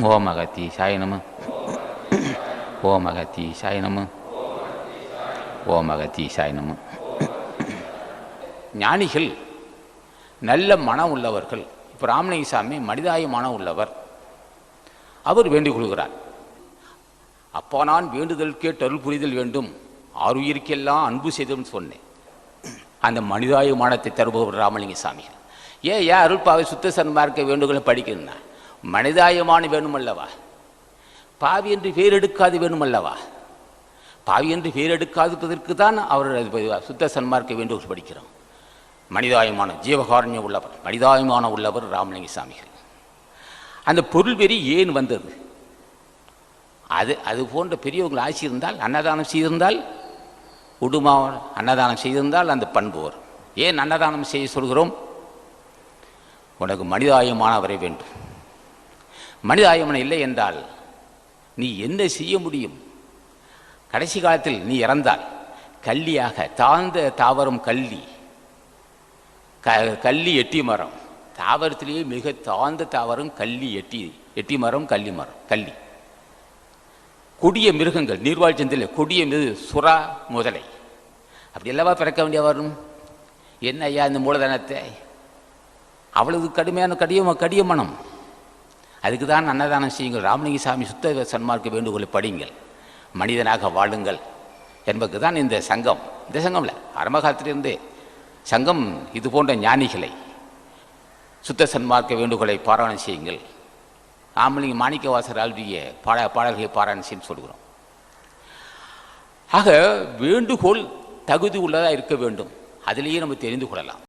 ஓம் அகத்தீசாய நம ஓம் அகத்தீசாய நம ஓம் அகத்தீசாய நம ஞானிகள் நல்ல மனம் உள்ளவர்கள் இப்போ ராமலிங்க சாமி மனிதாய மனம் உள்ளவர். அவர் வேண்டிக் கொள்கிறார். அப்போ நான் வேண்டுதல் கேட்டு அருள் புரிதல் வேண்டும். ஆறுயிருக்கெல்லாம் அன்பு செய்தோம்னு சொன்னேன். அந்த மனிதாயமானத்தை தருபவர் ராமலிங்க சாமிகள் ஏன் ஏன் அருள்பாவை சுத்த சன்மார்க்க வேண்டுகோளை படிக்கணும்னா? மனிதாயமான வேணுமல்லவா? பாவி என்று பேர் எடுக்காது வேணுமல்லவா? பாவி என்று பேர் எடுக்காததற்கு தான் அவர் சுத்த சன்மார்க்க வேண்டுகோள் படிக்கிறோம். மனிதாயமான ஜீவகாரண்யம் உள்ளவர் மனிதாயமான உள்ளவர் ராமலிங்க சாமிகள். அந்த பொருள் வெறி ஏன் வந்தது? அது அது போன்ற பெரியவர்கள் ஆசி இருந்தால் அன்னதானம் செய்திருந்தால் உடுமா அன்னதானம் செய்திருந்தால் அந்த பண்பு வரும். ஏன் அன்னதானம் செய்ய சொல்கிறோம்? உனக்கு மனிதாயமானவரை வேண்டும். மனிதாயமனம் இல்லை என்றால் நீ என்ன செய்ய முடியும்? கடைசி காலத்தில் நீ இறந்தால் கல்லியாக தாழ்ந்த தாவரம் கல்லி. க கல்லி எட்டி மரம். தாவரத்திலேயே மிக தாழ்ந்த தாவரம் கல்லி எட்டி எட்டி மரம் கள்ளி மரம் கல்லி. கொடிய மிருகங்கள் நீர்வாழ் சந்தில் கொடிய மிரு சுறா முதலை. அப்படி அல்லவா பிறக்க வேண்டிய வரும்? என்ன ஐயா இந்த மூலதனத்தை? அவ்வளவு கடுமையான கடிய கடிய மனம். அதுக்கு தான் அன்னதானம் செய்யுங்கள். ராமலிங்க சாமி சுத்த சன்மார்க்க வேண்டுகோளை படியுங்கள். மனிதனாக வாழுங்கள் என்பதுக்கு தான் இந்த சங்கம். இந்த சங்கம்ல ஆரம்ப காலத்திலிருந்தே சங்கம் இது போன்ற ஞானிகளை சுத்த சன்மார்க்க வேண்டுகோளை பாராயணம் செய்யுங்கள். ராமலிங்க மாணிக்கவாசர் ஆழ்விய பாட பாடல்களை பாராயணம் செய்யும் சொல்கிறோம் ஆக வேண்டுகோள் தகுதி உள்ளதாக இருக்க வேண்டும். அதிலேயே நம்ம தெரிந்து கொள்ளலாம்.